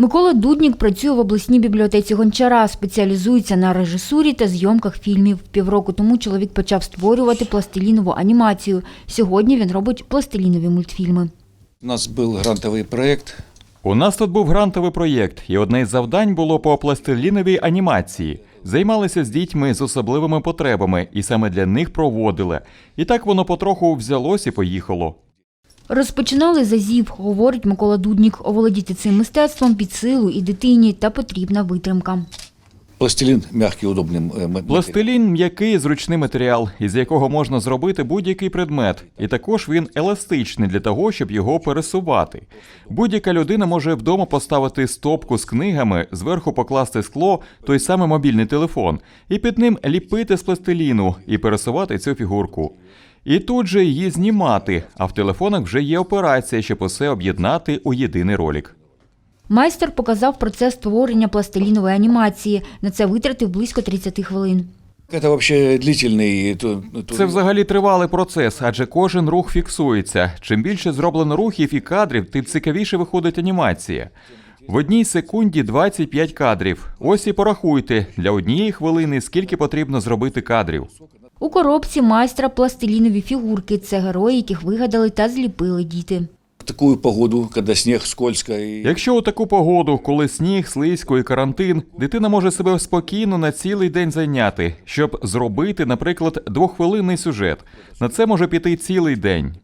Микола Дуднік працює в обласній бібліотеці Гончара, спеціалізується на режисурі та зйомках фільмів. Півроку тому чоловік почав створювати пластилінову анімацію. Сьогодні він робить пластилінові мультфільми. У нас был грантовый проект. У нас тут був грантовий проєкт, і одне із завдань було по пластиліновій анімації. Займалися з дітьми з особливими потребами, і саме для них проводили. І так воно потроху взялось і поїхало. Розпочинали з азів, говорить Микола Дуднік. Оволодіти цим мистецтвом під силу і дитині та потрібна витримка. Пластилин мягкий, удобный. э, м- материал. Пластилін м'який зручний матеріал, із якого можна зробити будь-який предмет, і також він еластичний для того, щоб його пересувати. Будь-яка людина може вдома поставити стопку з книгами, зверху покласти скло, той самий мобільний телефон, і під ним ліпити з пластиліну і пересувати цю фігурку. І тут же її знімати, а в телефонах вже є операція, щоб усе об'єднати у єдиний ролик. Майстер показав процес створення пластилінової анімації. На це витратив близько 30 хвилин. Это вообще длительный... то- то- Це взагалі тривалий процес, адже кожен рух фіксується. Чим більше зроблено рухів і кадрів, тим цікавіше виходить анімація. В одній секунді 25 кадрів. Ось і порахуйте для однієї хвилини, скільки потрібно зробити кадрів. У коробці майстра пластилінові фігурки. Це герої, яких вигадали та зліпили діти. В такую погоду, когда снег скользко. И... Якщо у таку погоду, коли сніг, слизько і карантин, дитина може себе спокійно на цілий день зайняти, щоб зробити, наприклад, двохвилинний сюжет. На це може піти цілий день.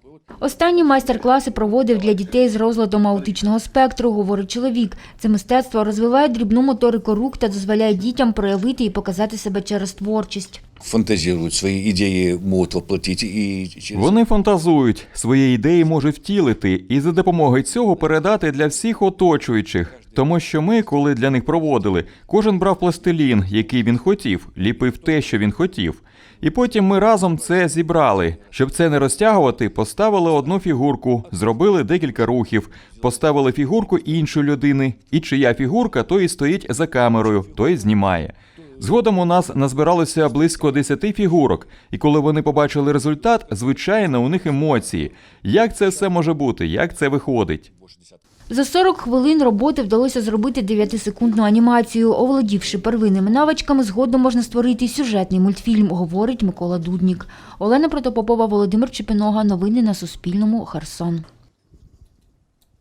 Останні майстер-класи проводив для дітей з розладом аутичного спектру, говорить чоловік. Це мистецтво розвиває дрібну моторику рук та дозволяє дітям проявити і показати себе через творчість. Фантазируют, свои идеи могут воплотить. И через... Вони фантазують, свої ідеї можуть втілити і за допомогою цього передати для всіх оточуючих. Тому що ми, коли для них проводили, кожен брав пластилін, який він хотів, ліпив те, що він хотів. І потім ми разом це зібрали. Щоб це не розтягувати, поставили одну фігурку, зробили декілька рухів, поставили фігурку іншої людини, і чия фігурка, то і стоїть за камерою, то і знімає. Згодом у нас назбиралося близько 10 фігурок, і коли вони побачили результат, звичайно, у них емоції. Як це все може бути? Як це виходить? За 40 хвилин роботи вдалося зробити 9-секундну анімацію. Оволодівши первинними навичками, згодом можна створити сюжетний мультфільм, говорить Микола Дуднік. Олена Протопопова, Володимир Чепінога. Новини на Суспільному. Херсон.